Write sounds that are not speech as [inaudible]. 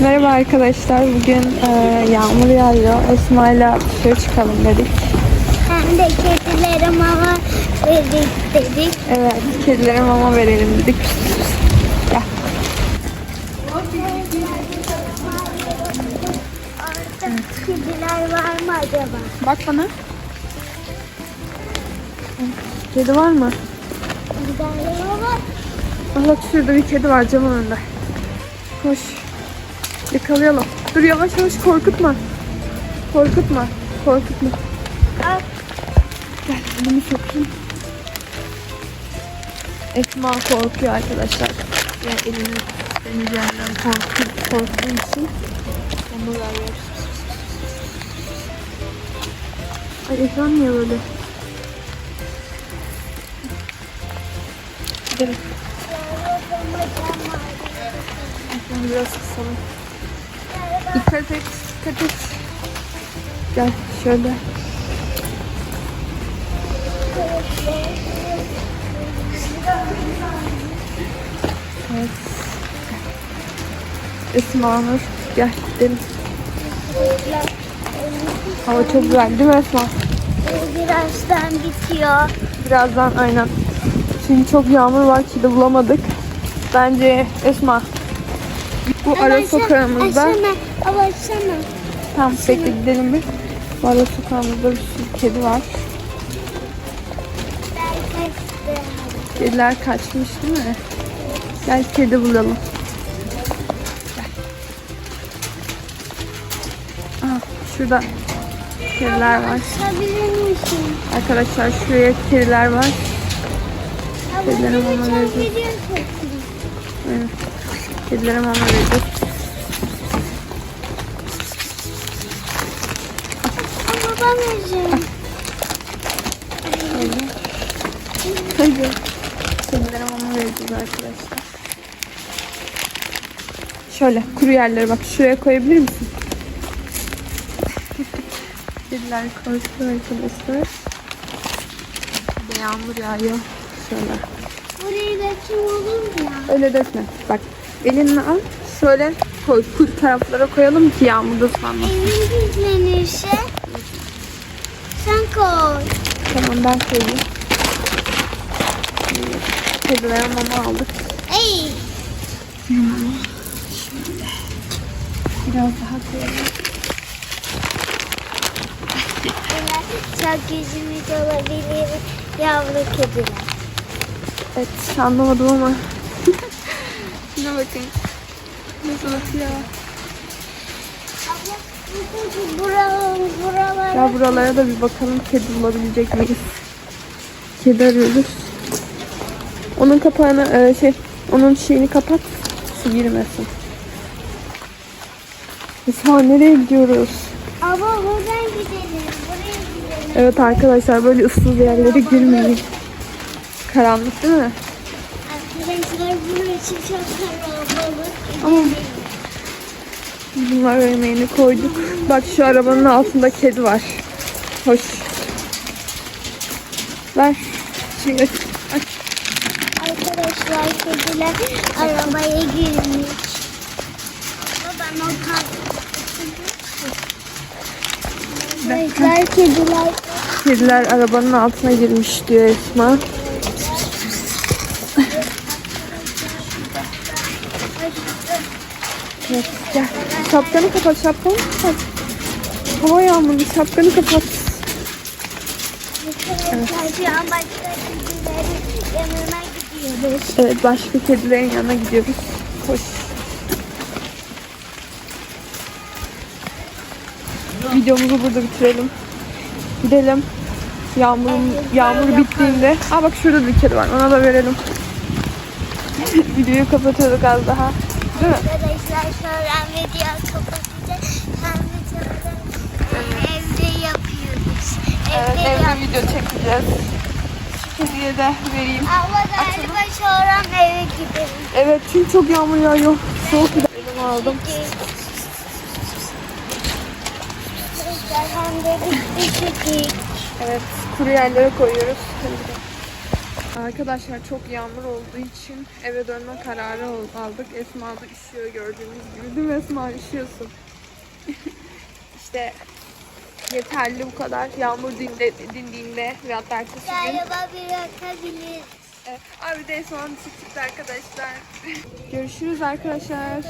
Merhaba arkadaşlar. Bugün e, yağmur yağıyor. Esma'yla dışarı çıkalım dedik. Hem de kedilere mama verdik dedik. Evet, kedilere mama verelim dedik. Gel. Kediler var mı acaba? Bak bana. Kedi var mı? Kediler var. Ah, Bak şurada bir kedi var camın önünde. Koş. Yakalayalım. Dur yavaş yavaş korkutma. Korkutma. Korkutma. Al. Gel elimi sokayım. Esma korkuyor arkadaşlar. Ve elini deneyeceğinden korktu, korktuğu için onu veriyoruz. Ay ekran niye böyle? Gidelim. Ekranı biraz kısalım. Dikkat et, dikkat et. Gel şöyle. Evet. Esma Nur. Gel gidelim. Hava çok güzel değil mi Esma? Birazdan bitiyor. Birazdan aynen. Şimdi çok yağmur var ki de bulamadık. Bence Esma bu ara sokağımızda. Al açsana. tam bekle gidelim bir. Bu ara sokağımızda bir sürü kedi var. Kediler kaçmış değil mi? Gel kedi bulalım. Aa, şurada kediler var. Arkadaşlar şuraya kediler var. Ama Kedilere beni mama çok vereceğiz. biliyorsun. Evet. Kedilere mama vereceğiz. Ama ben vereceğim. Hadi. Kedilere mama vereceğiz arkadaşlar. Şöyle kuru yerlere bak. Şuraya koyabilir misin? [laughs] Kediler koştu arkadaşlar. Bir de yağmur yağıyor. Şöyle. Burayı da kim olur mu ya? Öyle dökme. Bak elinle al. Şöyle koy. Kuru taraflara koyalım ki yağmurda ıslanmasın. Evin düzlenirse sen koy. Tamam ben koyayım. Kedilere mama aldık. Ey. Biraz daha koyalım. Çok yüzümüz olabilir yavru kediler. Evet anlamadım ama. [laughs] Bakın. Nasıl atıyor. Buralar, buralar. Ya buralara da bir bakalım kedi bulabilecek miyiz? Kedi arıyoruz. Onun kapağını e, şey onun şeyini kapat. Su girmesin. Esma nereye gidiyoruz? Ama buradan gidelim. Buraya gidelim. Evet arkadaşlar böyle ıssız yerlere girmeyin. Karanlık değil mi? Çok kalabalık. Ama bunlar yemeğini koyduk. Bak şu arabanın altında kedi var. Hoş. Ver. Şimdi aç. Arkadaşlar kediler arabaya girmiş. Babam o kediler Kediler arabanın altına girmiş diyor Esma. Evet, gel. Şapkanı kapat, şapkanı kapat. Hava yağmurlu, şapkanı kapat. Gidiyoruz. Evet, başka kedilerin yanına gidiyoruz. Koş. Videomuzu burada bitirelim. Gidelim. Yağmurun, yağmur bittiğinde. Aa bak şurada bir kedi var. Ona da verelim. [laughs] Videoyu kapatıyorduk az daha. Değil mi? Arkadaşlar sonra video kapatacağız. Hem videoda evde yapıyoruz. Evet, Evde evde yap- video çekeceğiz. Hediye de vereyim. Ama galiba sonra eve gidelim. Evet, çünkü çok yağmur yağıyor. Soğuk bir de elime aldım. Hem de çekik. Evet, kuru yerlere koyuyoruz. Hadi gidelim. Arkadaşlar çok yağmur olduğu için eve dönme kararı al- aldık. Esma da üşüyor gördüğünüz gibi. Değil mi Esma? Üşüyorsun. [laughs] işte yeterli bu kadar. Yağmur dinde, dindiğinde ve hatta ertesi gün. Galiba bırakabilir. Evet. Abi de Esma'nın çıktı arkadaşlar. [laughs] Görüşürüz arkadaşlar.